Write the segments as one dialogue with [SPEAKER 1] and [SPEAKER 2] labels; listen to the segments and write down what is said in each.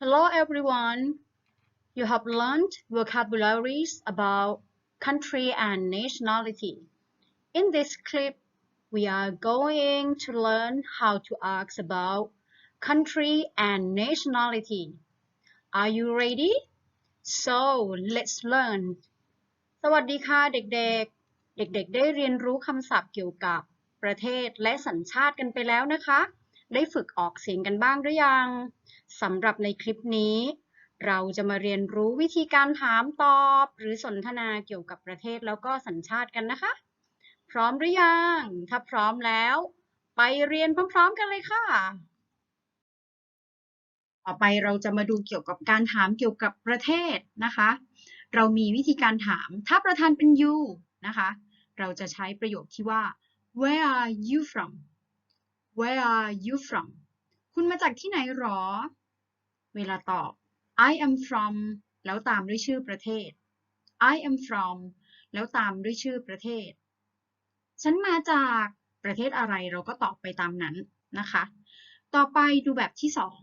[SPEAKER 1] Hello everyone. You have learned vocabularies about country and nationality. In this clip, we are going to learn how to ask about country and nationality. Are you ready? So let's learn. สวัสดีค่ะเด็กๆ เด็กๆ ได้เรียนรู้คำศัพท์เกี่ยวกับประเทศและสัญชาติกันไปแล้วนะคะ ได้ฝึกออกเสียงกันบ้างหรือยังสำหรับในคลิปนี้ เราจะมาเรียนรู้วิธีการถามตอบ หรือสนทนาเกี่ยวกับประเทศแล้วก็สัญชาติกันนะคะ พร้อมหรือยัง ถ้าพร้อมแล้ว ไปเรียนพร้อมๆกันเลยค่ะ ต่อไปเราจะมาดูเกี่ยวกับการถามเกี่ยวกับประเทศนะคะ เรามีวิธีการถาม ถ้าประธานเป็น you นะคะ เราจะใช้ประโยคที่ว่า where are you from where are you from คุณมาจากที่ไหนหรอ เวลาตอบ I am from แล้วตามด้วยชื่อประเทศ I am from แล้วตามด้วยชื่อประเทศ ฉันมาจากประเทศอะไรเราก็ตอบไปตามนั้นนะคะ ต่อไปดูแบบที่สอง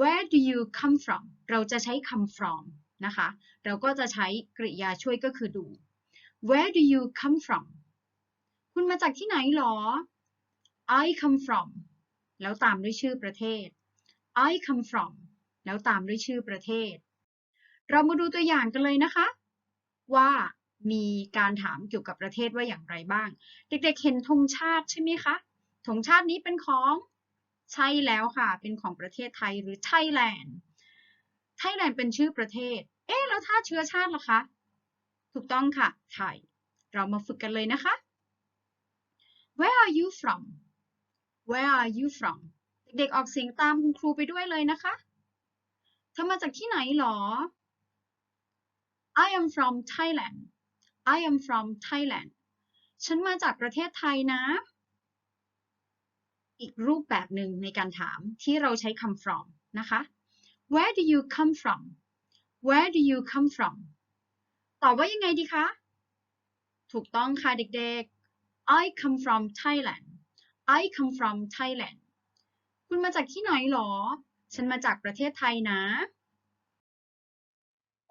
[SPEAKER 1] Where do you come from เราจะใช้ come from นะคะ เราก็จะใช้กริยาช่วยก็คือดู Where do you come from คุณมาจากที่ไหนหรอ I come from แล้วตามด้วยชื่อประเทศ I come from แล้วตามด้วยชื่อประเทศ เรามาดูตัวอย่างกันเลยนะคะ ว่ามีการถามเกี่ยวกับประเทศว่าอย่างไรบ้าง เด็กๆเห็นธงชาติใช่ไหมคะธงชาตินี้เป็นของใช่แล้วค่ะ เป็นของประเทศไทยหรือไทยแลนด์ไทยแลนด์เป็นชื่อประเทศ เอ๊ะแล้วถ้าเชื้อชาติล่ะคะ ถูกต้องค่ะ ไทย เรามาฝึกกันเลยนะคะ Where are you from Where are you from เด็กๆออกเสียงตามคุณครูไปด้วยเลยนะคะ เธอมาจากที่ไหนหรอ I am from Thailand I am from Thailand ฉันมาจากประเทศไทยนะ อีกรูปแบบหนึ่งในการถามที่เราใช้คำ from นะคะ Where do you come from Where do you come from ตอบว่ายังไงดีคะ ถูกต้องค่ะเด็กๆ I come from Thailand I come from Thailand คุณมาจากที่ไหนหรอ ฉันมาจากประเทศไทยนะ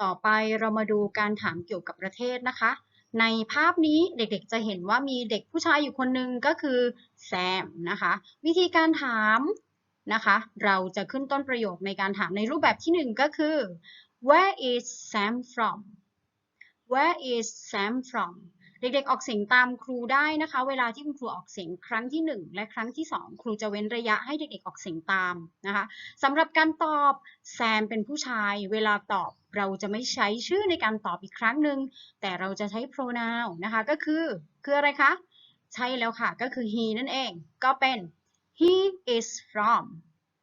[SPEAKER 1] ต่อไปเรามาดูการถามเกี่ยวกับประเทศนะคะ ในภาพนี้เด็กๆจะเห็นว่ามีเด็กผู้ชายอยู่คนหนึ่งก็คือแซมนะคะ วิธีการถามนะคะ เราจะขึ้นต้นประโยคในการถามในรูปแบบที่หนึ่งก็คือ where is Sam from where is Sam from เด็กๆออกเสียงตามครูได้นะคะ เวลาที่คุณครูออกเสียงครั้งที่ 1 และครั้งที่ 2 ครูจะเว้นระยะให้เด็กๆออกเสียงตามนะคะสำหรับการตอบแซมเป็นผู้ชาย เวลาตอบเราจะไม่ใช้ชื่อในการตอบอีกครั้งหนึ่งแต่เราจะใช้ pronoun นะคะก็คือคืออะไรคะ ใช่แล้วค่ะ ก็คือ he นั่นเอง ก็เป็น he is from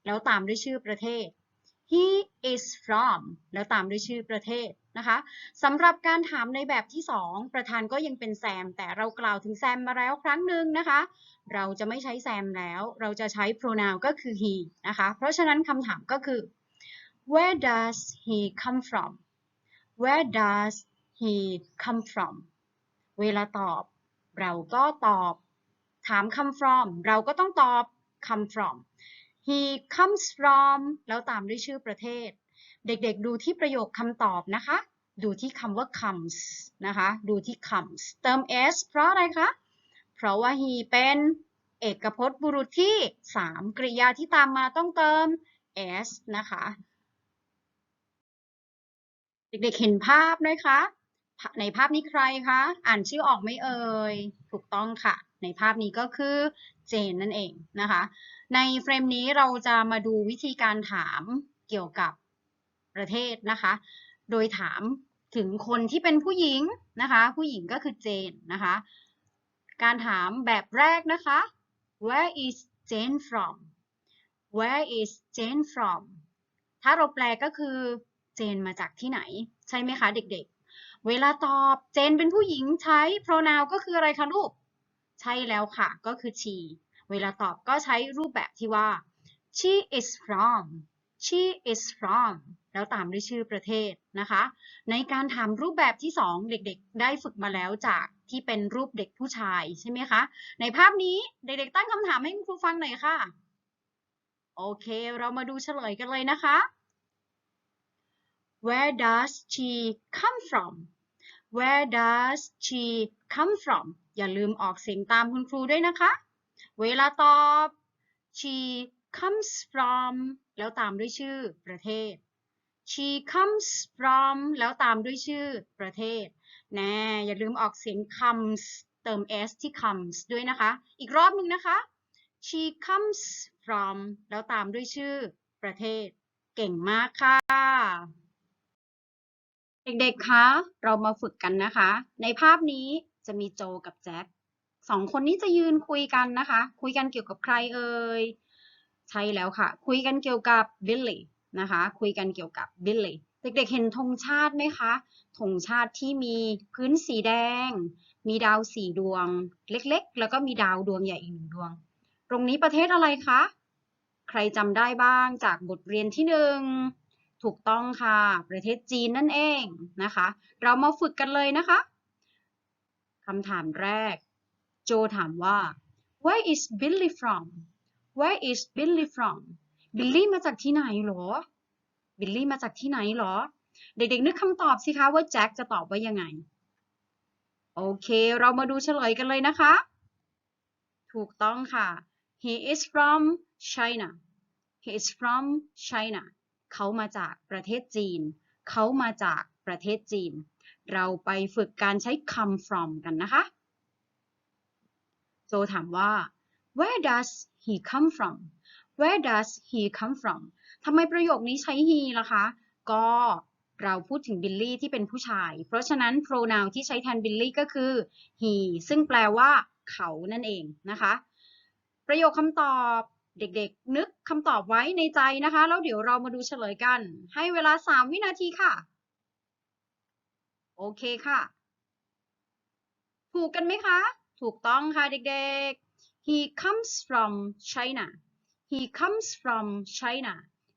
[SPEAKER 1] แล้วตามด้วยชื่อประเทศ he is from แล้วตามด้วยชื่อประเทศนะคะสำหรับการถามในแบบที่ 2 ประธานก็ยังเป็นแซม แต่เรากล่าวถึงแซมมาแล้วครั้งหนึ่งนะคะ เราจะไม่ใช้แซมแล้ว เราจะใช้ pronoun ก็คือ he นะคะ เพราะฉะนั้นคำถามก็คือ where does he come from where does he come from เวลาตอบ เราก็ตอบ ถาม come from เราก็ต้องตอบ come from he comes from แล้วตามด้วยชื่อประเทศ เด็กๆดูที่ประโยคคำตอบนะคะ ดูที่คำว่า comes นะคะ ดูที่ comes เติม s เพราะอะไรคะ เพราะว่า he เป็นเอกพจน์บุรุษที่ 3 กริยาที่ตามมาต้องเติม s นะคะ เด็กๆเห็นภาพไหมคะ ในภาพนี้ใครคะ อ่านชื่อออกไม่เอ่ย ถูกต้องค่ะ ในภาพนี้ก็คือเจนนั่นเองนะคะ ในเฟรมนี้เราจะมาดูวิธีการถามเกี่ยวกับประเทศนะคะ โดยถามถึงคนที่เป็นผู้หญิงนะคะ ผู้หญิงก็คือเจนนะคะ การถามแบบแรกนะคะ where is Jane from where is Jane from ถ้าเราแปลก็คือเจนมาจากที่ไหน ใช่ไหมคะเด็กๆ เวลาตอบเจนเป็นผู้หญิงใช้ pronoun ก็คืออะไรคะลูก ใช่แล้วค่ะ ก็คือ she เวลาตอบก็ใช้รูปแบบที่ว่า she is from she is from แล้วตามด้วยชื่อประเทศนะคะ ในการถามรูปแบบที่ 2 เด็กๆ ได้ฝึกมาแล้วจากที่เป็นรูปเด็กผู้ชายใช่ไหมคะ ในภาพนี้เด็กๆ ตั้งคำถามให้คุณครูฟังหน่อยค่ะ โอเคเรามาดูเฉลยกันเลยนะคะ Where does she come from Where does she come from อย่าลืมออกเสียงตามคุณครูด้วยนะคะ เวลาตอบ she comes from แล้วตามด้วยชื่อประเทศ she comes from แล้วตามด้วยชื่อประเทศ แน่ อย่าลืมออกเสียง comes เติม s ที่ comes ด้วยนะคะ อีกรอบหนึ่งนะคะ she comes from แล้วตามด้วยชื่อประเทศ เก่งมากค่ะ เด็กๆ คะ เรามาฝึกกันนะคะ ในภาพนี้จะมีโจกับแจ็ค สองคนนี้จะยืนคุยกันนะคะ คุยกันเกี่ยวกับใครเอ่ยใช่แล้วค่ะ คุยกันเกี่ยวกับบิลลี่นะคะ คุยกันเกี่ยวกับบิลลี่เด็กๆเห็นธงชาติไหมคะธงชาติที่มีพื้นสีแดง มีดาวสี่ดวงเล็กๆ แล้วก็มีดาวดวงใหญ่อีกหนึ่งดวง ตรงนี้ประเทศอะไรคะ ใครจำได้บ้างจากบทเรียนที่หนึ่งถูกต้องค่ะ ประเทศจีนนั่นเองนะคะ เรามาฝึกกันเลยนะคะคำถามแรก โจถามว่า where is Billy from where is Billy from บิลลี่มาจากที่ไหนหรอ บิลลี่มาจากที่ไหนหรอ เด็กๆนึกคำตอบสิคะว่าแจ็คจะตอบว่ายังไง โอเค เรามาดูเฉลยกันเลยนะคะ ถูกต้องค่ะ he is from China he is from China เขามาจากประเทศจีน เขามาจากประเทศจีน เราไปฝึกการใช้ come from กันนะคะ โจถามว่า where does he come from where does he come from ทำไมประโยคนี้ใช้ he ล่ะคะ ก็เราพูดถึงบิลลี่ที่เป็นผู้ชาย เพราะฉะนั้น pronoun ที่ใช้แทนบิลลี่ก็คือ he ซึ่งแปลว่าเขานั่นเองนะคะ ประโยคคำตอบเด็กๆ นึกคำตอบไว้ในใจนะคะ แล้วเดี๋ยวเรามาดูเฉลยกัน ให้เวลา 3 วินาทีค่ะ โอเคค่ะ ถูกกันไหมคะ ถูกต้องค่ะเด็กๆ he comes from China he comes from China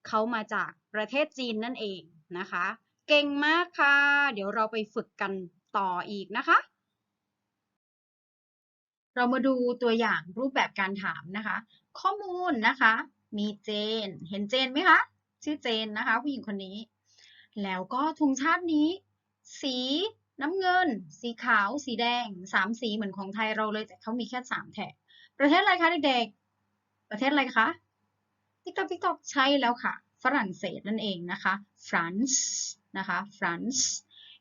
[SPEAKER 1] เขามาจากประเทศจีนนั่นเองนะคะ เก่งมากค่ะ เดี๋ยวเราไปฝึกกันต่ออีกนะคะ เรามาดูตัวอย่างรูปแบบการถามนะคะ ข้อมูลนะคะ มีเจน เห็นเจนไหมคะ ชื่อเจนนะคะผู้หญิงคนนี้ แล้วก็ธงชาตินี้ สี น้ำเงิน สีขาว สีแดงสามสีเหมือนของไทยเราเลยแต่เขามีแค่สามแถบประเทศอะไรคะเด็กๆประเทศอะไรคะติ๊กต๊อกติ๊กต๊อกใช่แล้วค่ะ ฝรั่งเศสนั่นเองนะคะ France นะคะ France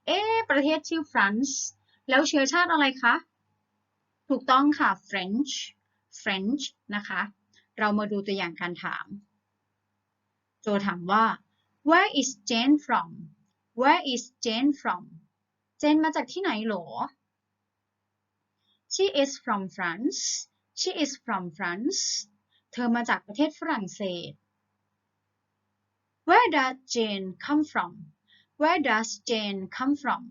[SPEAKER 1] เอ๊ประเทศชื่อ France แล้วเชื้อชาติอะไรคะถูกต้องค่ะ French French นะคะ เรามาดูตัวอย่างการถาม โจถามว่า Where is Jane from Where is Jane from เจนมาจากที่ไหนหรอ She is from France She is from France เธอมาจากประเทศฝรั่งเศส Where does Jane come from Where does Jane come from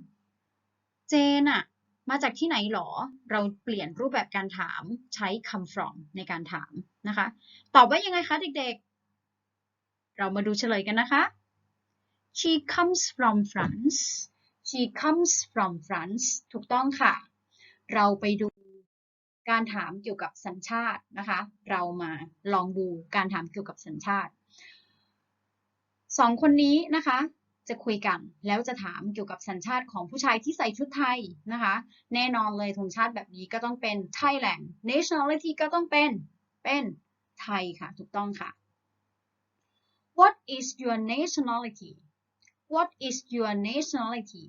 [SPEAKER 1] เจนอะมาจากที่ไหนหรอ เราเปลี่ยนรูปแบบการถามใช้ come from ในการถามนะคะ ตอบว่ายังไงคะเด็กๆ เรามาดูเฉลยกันนะคะ She comes from France She comes from France ถูกต้องค่ะ เราไปดูการถามเกี่ยวกับสัญชาตินะคะ เรามาลองดูการถามเกี่ยวกับสัญชาติสองคนนี้นะคะ จะคุยกันแล้วจะถามเกี่ยวกับสัญชาติของผู้ชายที่ใส่ชุดไทยนะคะ แน่นอนเลยธงชาติแบบนี้ก็ต้องเป็น Thailand nationality ก็ต้องเป็นเป็นไทยค่ะ ถูกต้องค่ะ What is your nationality What is your nationality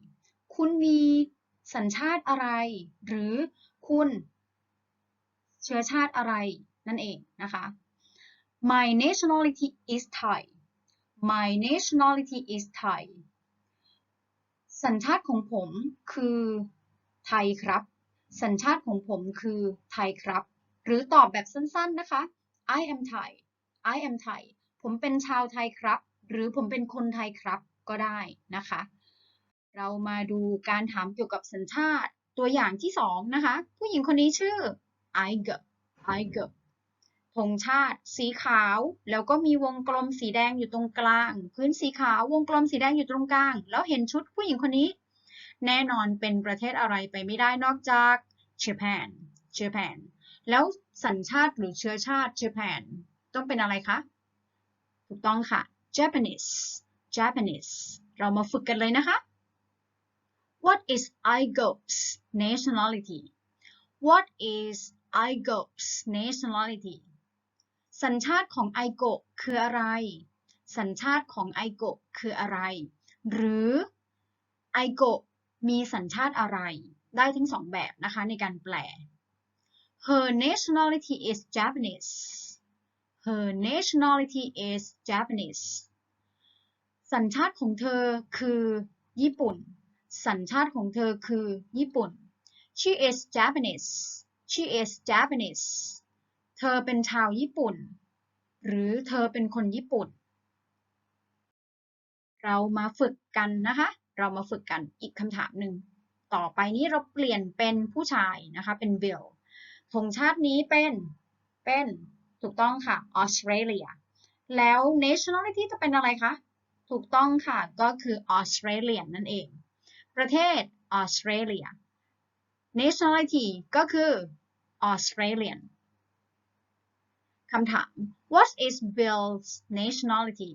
[SPEAKER 1] คุณมีสัญชาติอะไร หรือคุณเชื้อชาติอะไรนั่นเองนะคะ My nationality is Thai My nationality is Thai สัญชาติของผมคือไทยครับ สัญชาติของผมคือไทยครับ หรือตอบแบบสั้นๆนะคะ I am Thai I am Thai ผมเป็นชาวไทยครับ หรือผมเป็นคนไทยครับ ก็ได้นะคะ เรามาดูการถามเกี่ยวกับสัญชาติตัวอย่างที่สองนะคะ ผู้หญิงคนนี้ชื่อ I g I g ธงชาติสีขาว แล้วก็มีวงกลมสีแดงอยู่ตรงกลาง พื้นสีขาววงกลมสีแดงอยู่ตรงกลาง แล้วเห็นชุดผู้หญิงคนนี้ แน่นอนเป็นประเทศอะไรไปไม่ได้นอกจาก Japan Japan แล้วสัญชาติหรือเชื้อชาติ Japan ต้องเป็นอะไรคะ ถูกต้องค่ะ Japanese Japanese เรามาฝึกกันเลยนะคะ What is Igo's nationality What is Igo's nationality สัญชาติของไอโกะคืออะไร สัญชาติของไอโกะคืออะไร หรือไอโกะมีสัญชาติอะไร ได้ทั้งสองแบบนะคะในการแปล Her nationality is Japanese Her nationality is Japanese สัญชาติของเธอคือญี่ปุ่น สัญชาติของเธอคือญี่ปุ่น She is Japanese She is Japanese เธอเป็นชาวญี่ปุ่น หรือเธอเป็นคนญี่ปุ่น เรามาฝึกกันนะคะ เรามาฝึกกันอีกคำถามหนึ่ง ต่อไปนี้เราเปลี่ยนเป็นผู้ชายนะคะ เป็น Bill ธงชาตินี้เป็น เป็น ถูกต้องค่ะ ออสเตรเลีย แล้ว nationality จะเป็นอะไรคะ ถูกต้องค่ะ ก็คือออสเตรเลียนั่นเอง ประเทศออสเตรเลีย nationality ก็คือออสเตรเลียน คำถาม What is Bill's nationality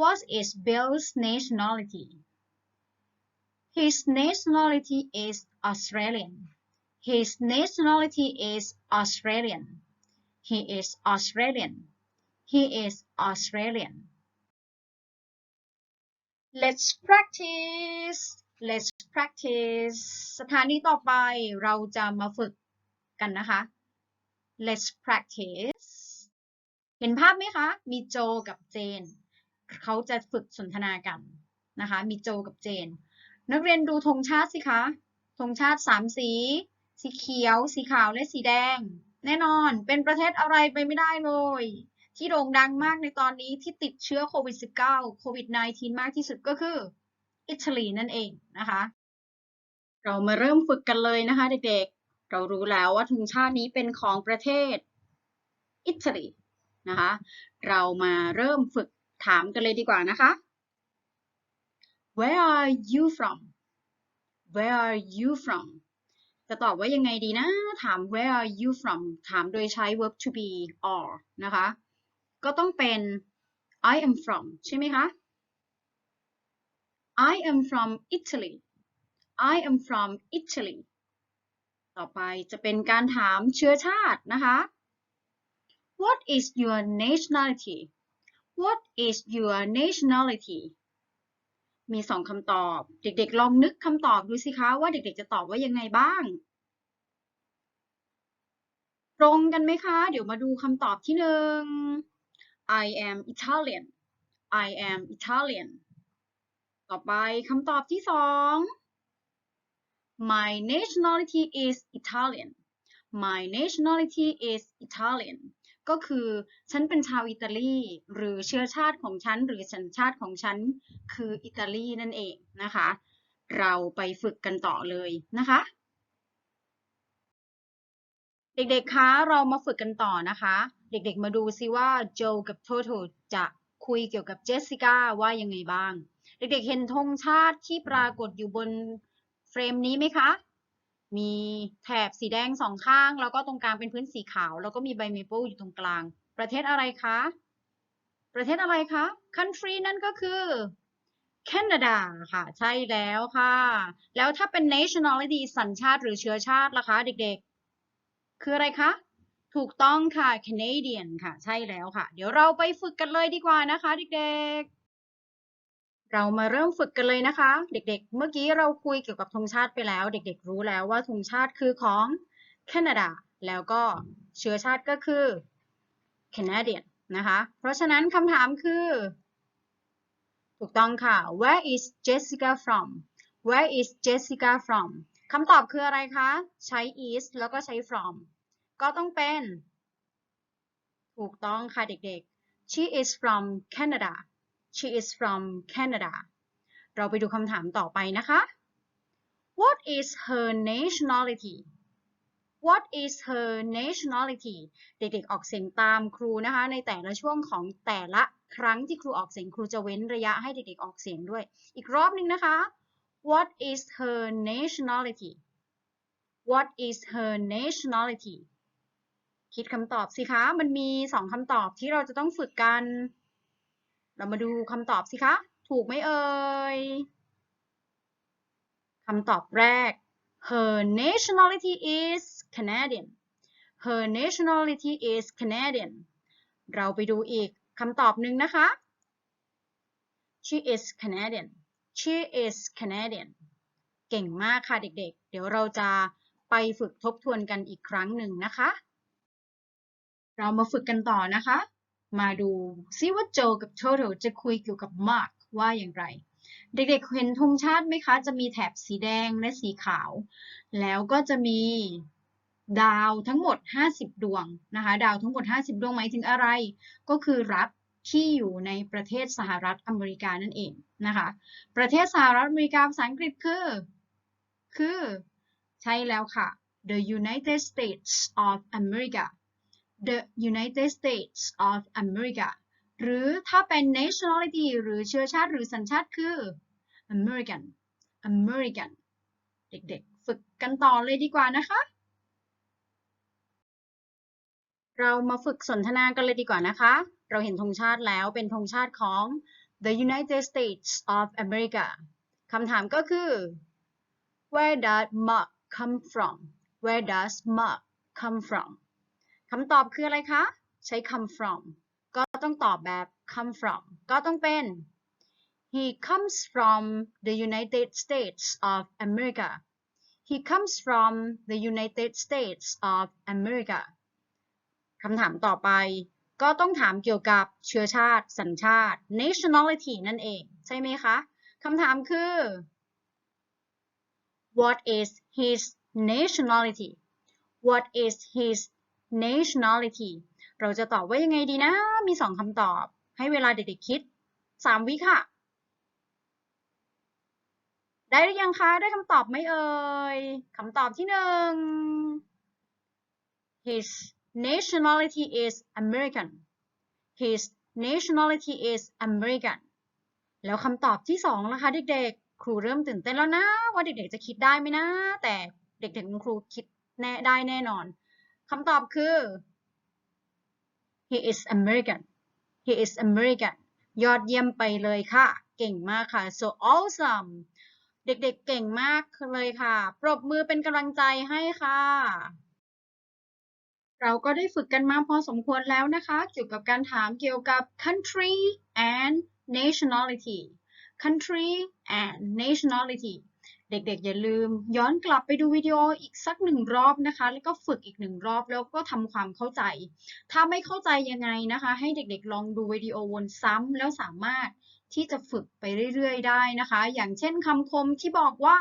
[SPEAKER 1] What is Bill's nationality His nationality is Australian His nationality is Australian He is Australian He is Australian Let's practice Let's practice สถานีต่อไปเราจะมาฝึกกันนะคะ Let's practice เห็นภาพไหมคะ มีโจกับเจน เขาจะฝึกสนทนากันนะคะ มีโจกับเจน นักเรียนดูธงชาติสิคะ ธงชาติสามสี สีเขียว สีขาว และสีแดง แน่นอน เป็นประเทศอะไรไปไม่ได้เลย ที่โด่งดังมากในตอนนี้ที่ติดเชื้อโควิด -19 โควิด -19 มากที่สุดก็คือ อิตาลีนั่นเองนะคะ เรามาเริ่มฝึกกันเลยนะคะเด็กๆ เรารู้แล้วว่าธงชาตินี้เป็นของประเทศ อิตาลีนะคะ เรามาเริ่มฝึกถามกันเลยดีกว่านะคะ Where are you from Where are you from จะตอบว่ายังไงดีนะ ถาม Where are you from ถามโดยใช้ verb to be or นะคะ ก็ต้องเป็น I am from ใช่ไหมคะ I am from Italy I am from Italy ต่อไปจะเป็นการถามเชื้อชาตินะคะ What is your nationality What is your nationality มีสองคำตอบ เด็กๆ ลองนึกคำตอบดูสิคะว่าเด็กๆ จะตอบว่ายังไงบ้าง ตรงกันไหมคะ เดี๋ยวมาดูคำตอบที่หนึ่ง I am Italian I am Italian ต่อไปคำตอบที่สอง My nationality is Italian My nationality is Italian ก็คือฉันเป็นชาวอิตาลีหรือเชื้อชาติของฉัน หรือสัญชาติของฉัน คืออิตาลีนั่นเองนะคะ เราไปฝึกกันต่อเลยนะคะ เด็กๆคะเรามาฝึกกันต่อนะคะ เด็กๆ มาดูซิว่าโจกับโทโทจะคุยเกี่ยวกับเจสสิก้าว่ายังไงบ้าง เด็กๆ เห็นธงชาติที่ปรากฏอยู่บนเฟรมนี้ไหมคะ มีแถบสีแดงสองข้าง แล้วก็ตรงกลางเป็นพื้นสีขาว แล้วก็มีใบเมเปิลอยู่ตรงกลาง ประเทศอะไรคะ ประเทศอะไรคะ country นั่นก็คือแคนาดาค่ะ ใช่แล้วค่ะ แล้วถ้าเป็น nationality สัญชาติหรือเชื้อชาติล่ะคะ เด็กๆ คืออะไรคะ ถูกต้องค่ะ Canadian ค่ะ ใช่แล้วค่ะ เดี๋ยวเราไปฝึกกันเลยดีกว่านะคะ เด็กๆ เรามาเริ่มฝึกกันเลยนะคะ เด็กๆ เมื่อกี้เราคุยเกี่ยวกับธงชาติไปแล้ว เด็กๆ รู้แล้วว่าธงชาติคือของแคนาดา แล้วก็เชื้อชาติก็คือ Canadian นะคะ เพราะฉะนั้นคำถามคือ ถูกต้องค่ะ Where is Jessica from Where is Jessica from คำตอบคืออะไรคะ ใช้ is แล้วก็ใช้ from ก็ต้องเป็น ถูกต้องค่ะเด็กๆ She is from Canada She is from Canada เราไปดูคำถามต่อไปนะคะ What is her nationality What is her nationality เด็กๆ ออกเสียงตามครูนะคะ ในแต่ละช่วงของแต่ละครั้งที่ครูออกเสียงครูจะเว้นระยะให้เด็กๆ ออกเสียงด้วย อีกรอบหนึ่งนะคะ What is her nationality What is her nationality คิดคำตอบสิคะ มันมีสองคำตอบที่เราจะต้องฝึกกัน เรามาดูคำตอบสิคะ ถูกไหมเอ่ยคำตอบแรก her nationality is Canadian her nationality is Canadian เราไปดูอีกคำตอบหนึ่งนะคะ she is Canadian she is Canadian เก่งมากค่ะเด็กๆ เดี๋ยวเราจะไปฝึกทบทวนกันอีกครั้งหนึ่งนะคะ เรามาฝึกกันต่อนะคะ มาดูซิว่าโจกับโทโ o จะคุยเกี่ยวกับ Mark ว่าอย่างไร เด็กๆเห็นธงชาติไหมคะ จะมีแถบสีแดงและสีขาว แล้วก็จะมีดาวทั้งหมด 50 ดวงนะคะ ดาวทั้งหมด 50 ดวงหมายถึงอะไร ก็คือรัฐที่อยู่ในประเทศสหรัฐอเมริกานั่นเองนะคะ ประเทศสหรัฐอเมริกาภาษาอังกฤษคือ คือ ใช่แล้วค่ะ the United States of America the United States of America หรือถ้าเป็น nationality หรือเชื้อชาติหรือสัญชาติคือ American American เด็กๆ ฝึกกันต่อเลยดีกว่านะคะ เรามาฝึกสนทนากันเลยดีกว่านะคะ เราเห็นธงชาติแล้วเป็นธงชาติของ the United States of America คำถามก็คือ where does Mark come from where does Mark come from คำตอบคืออะไรคะ ใช้ come from ก็ต้องตอบแบบ come from ก็ต้องเป็น he comes from the United States of America he comes from the United States of America คำถามต่อไปก็ต้องถามเกี่ยวกับเชื้อชาติ สัญชาติ nationality นั่นเอง ใช่ไหมคะคำถามคือ what is his nationality what is his nationality เราจะตอบว่ายังไงดีนะ มีสองคำตอบ ให้เวลาเด็กๆคิดสามวิค่ะ ได้หรือยังคะ ได้คำตอบไหมเอ่ยคำตอบที่หนึ่ง his nationality is American his nationality is American แล้วคำตอบที่สองล่ะคะเด็กๆ ครูเริ่มตื่นเต้นแล้วนะ ว่าเด็กๆจะคิดได้ไหมนะ แต่เด็กๆคุณครูคิดแน่ได้แน่นอน คำตอบคือ he is American he is American ยอดเยี่ยมไปเลยค่ะ เก่งมากค่ะ so awesome เด็กๆเก่งมากเลยค่ะ ปรบมือเป็นกำลังใจให้ค่ะ เราก็ได้ฝึกกันมาพอสมควรแล้วนะคะ เกี่ยวกับการถามเกี่ยวกับ country and nationality country and nationality เด็กๆ อย่าลืม ย้อนกลับไปดูวิดีโออีกสักหนึ่งรอบนะคะ แล้วก็ฝึกอีกหนึ่งรอบแล้วก็ทำความเข้าใจ ถ้าไม่เข้าใจยังไงนะคะ ให้เด็กๆ ลองดูวิดีโอวนซ้ำแล้วสามารถที่จะฝึกไปเรื่อยๆ ได้นะคะ อย่างเช่นคำคมที่บอกว่า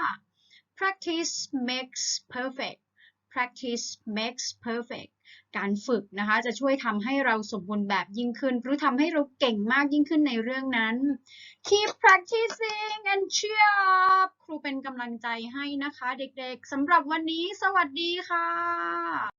[SPEAKER 1] practice makes perfect practice makes perfect การฝึกนะคะ จะช่วยทำให้เราสมบูรณ์แบบยิ่งขึ้น หรือทำให้เราเก่งมากยิ่งขึ้นในเรื่องนั้น keep practicing and cheer up ครูเป็นกำลังใจให้นะคะ เด็กๆสำหรับวันนี้สวัสดีค่ะ